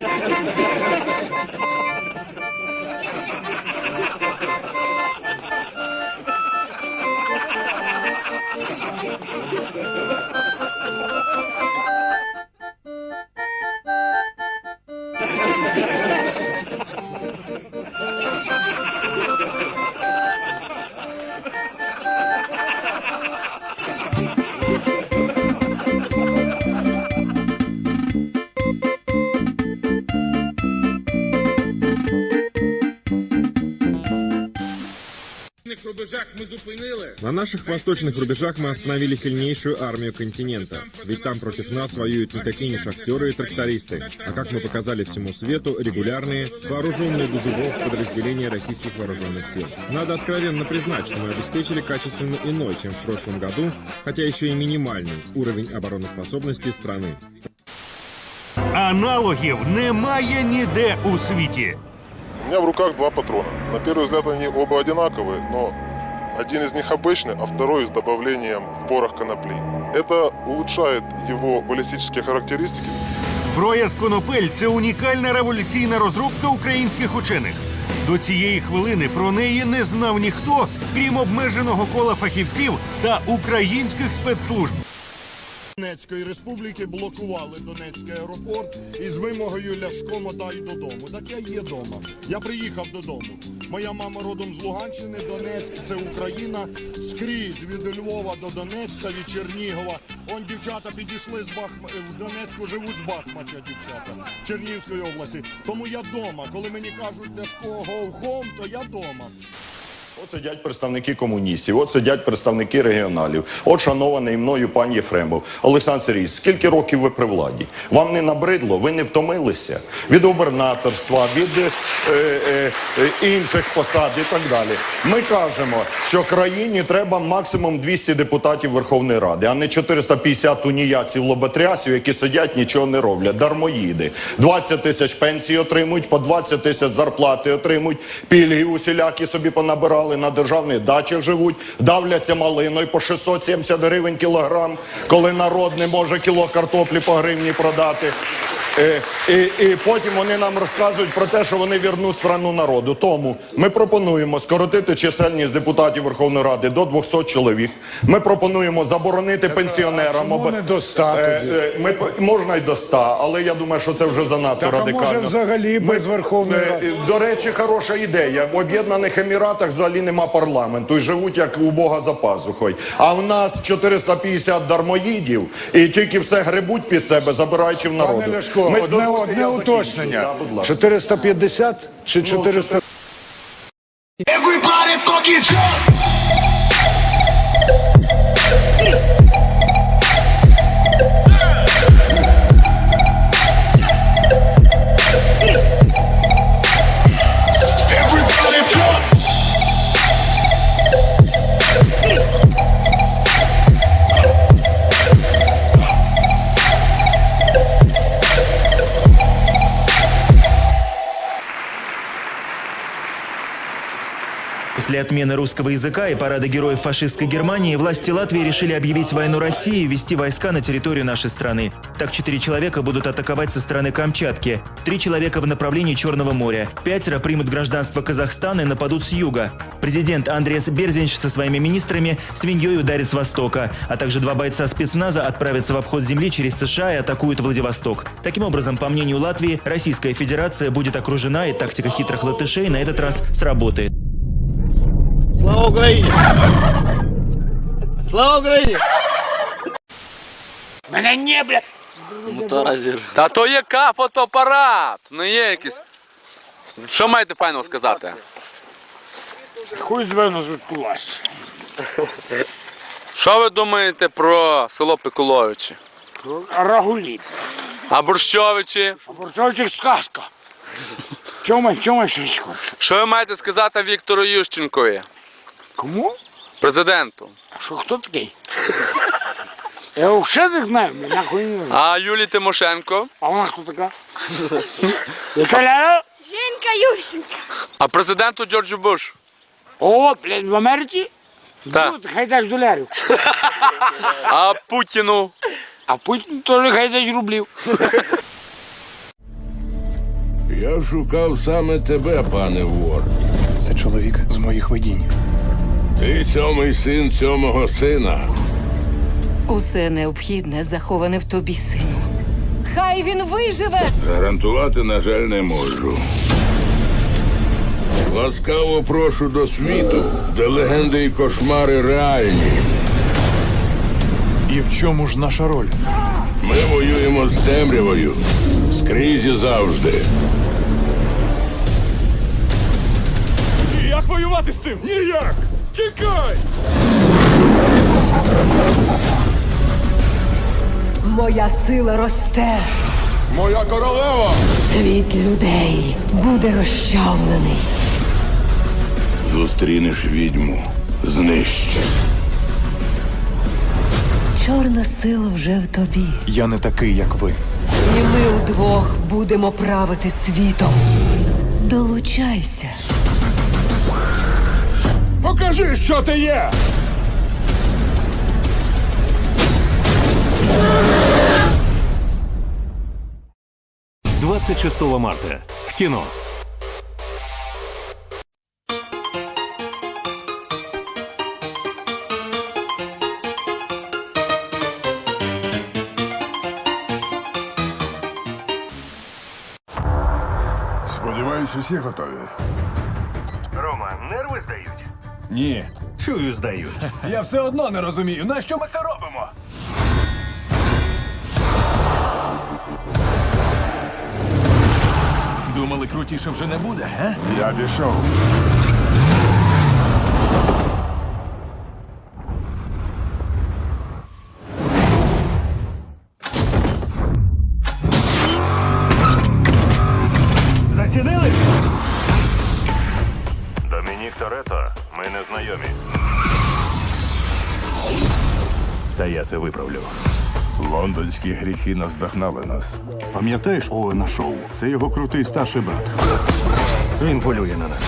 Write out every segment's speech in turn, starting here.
Yeah. рубежах ми зупинили. На наших восточных рубежах мы остановили сильнейшую армию континента. Ведь там против нас воюют не какие не шахтеры и трактористы, а, как мы показали всему свету, регулярные, вооруженные до зубов подразделения российских вооруженных сил. Надо откровенно признать, что мы обеспечили качественно иной, чем в прошлом году, хотя еще и минимальный уровень обороноспособности страны. Аналогів немає ніде у світі. У меня в руках два патрона. На первый взгляд они оба одинаковые, но один из них обычный, а второй с добавлением в порох конопли. Это улучшает его баллистические характеристики. Зброя з конопель це унікальна революційна розробка українських учених. До цієї хвилини про неї не знав ніхто, крім обмеженого кола фахівців та українських спецслужб. Донецької республіки блокували Донецький аеропорт із вимогою Ляшко мотай додому. Так я є вдома. Я приїхав додому. Моя мама родом з Луганщини, Донецьк це Україна. Скрізь від Львова до Донецька, від Чернігова. Он дівчата підійшли з Бахма в Донецьку, живуть з Бахмача, дівчата Чернігівської області. Тому я вдома. Коли мені кажуть Ляшко home, то я вдома. От сидять представники комуністів, от сидять представники регіоналів. От шанований мною пан Єфремов. Олександр Сергійович, скільки років ви при владі? Вам не набридло? Ви не втомилися від губернаторства, від е, е, е, інших посад і так далі. Ми кажемо, що країні треба максимум 200 депутатів Верховної Ради, а не 450 туніяців лоботрясів, які сидять, нічого не роблять. Дармоїди. 20 тисяч пенсій отримують, по 20 тисяч зарплати отримують, пільги усілякі собі понабирали на державних дачах живуть, давляться малиною по 670 гривень кілограм, коли народ не може кіло картоплі по гривні продати. Е, І, і потім вони нам розказують про те, що вони вірнуть страну народу. Тому ми пропонуємо скоротити чисельність депутатів Верховної Ради до 200 чоловік. Ми пропонуємо заборонити пенсіонерам. чому об- не до 100 Е, тоді? е, Ми можна й до 100, але я думаю, що це вже занадто Так, а радикально. може взагалі без Верховної Ради? До речі, хороша ідея. В Об'єднаних Еміратах взагалі нема парламенту і живуть як у Бога за пазухою. А в нас 450 дармоїдів і тільки все гребуть під себе, забираючи в народу. Ми- одне, дозвольте, одне я закінчу. уточнення. Да, будь ласка. 450 чи 400? После отмены русского языка и парада героев фашистской Германии власти Латвии решили объявить войну России и ввести войска на территорию нашей страны. Так четыре человека будут атаковать со стороны Камчатки, три человека в направлении Черного моря, пятеро примут гражданство Казахстана и нападут с юга. Президент Андреас Берзинч со своими министрами свиньей ударит с востока, а также два бойца спецназа отправятся в обход земли через США и атакуют Владивосток. Таким образом, по мнению Латвии, Российская Федерация будет окружена и тактика хитрых латышей на этот раз сработает. Слава Україні! Слава Україні! Мене не, блядь! Моторазір. Та то є ка фотоапарат, не є якийсь. Що маєте файного сказати? Хуй з мене звідкулась. Що ви думаєте про село Пиколовичі? Рагуліт. А Борщовичі? Борцовчик сказка. Чому, чому ще хочеш? Що ви маєте сказати Віктору Ющенкові, Кому? президенту? Що, хто такий? Я взагалі не знаю, мене нахуй не знаю. А Юлії Тимошенко? А вона хто така? Віталя? Женька Ющенко. А президенту Джорджу Бушу? О, блядь, в Америці? Так. Тут хай дасть долярів. А Путіну? А Путін теж хай дасть рублів. Я шукав саме тебе, пане вор. Це чоловік з моїх видінь. Ти сьомий син сьомого сина. Усе необхідне заховане в тобі, сину. Хай він виживе! Гарантувати, на жаль, не можу. Ласкаво прошу до світу, де легенди і кошмари реальні. І в чому ж наша роль? Ми воюємо з темрявою. Скрізь і завжди. Як воювати з цим? Ніяк! Тікай! Моя сила росте. Моя королева! Світ людей буде розчавлений. Зустрінеш відьму. Знищ. Чорна сила вже в тобі. Я не такий, як ви. І ми удвох будемо правити світом. Долучайся. Покажи, що ти є! З 26 марта в кіно. Сподіваюсь, усі готові. Рома, нерви здають? Ні. Чую, здають. Я все одно не розумію, на що ми це робимо? Думали, крутіше вже не буде, га? Я пішов. Ми не знайомі. Та я це виправлю. Лондонські гріхи наздогнали нас. Пам'ятаєш Оуена Шоу? Це його крутий старший брат. Він полює на нас.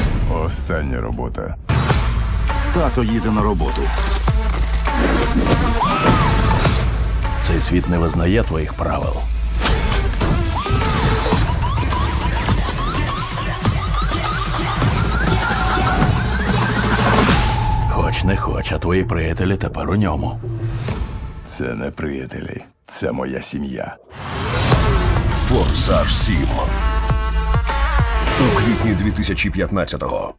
Остання робота. Тато їде на роботу. Цей світ не визнає твоїх правил. не хоч, а твої приятелі тепер у ньому. Це не приятелі, це моя сім'я. Форсаж 7. У квітні 2015-го.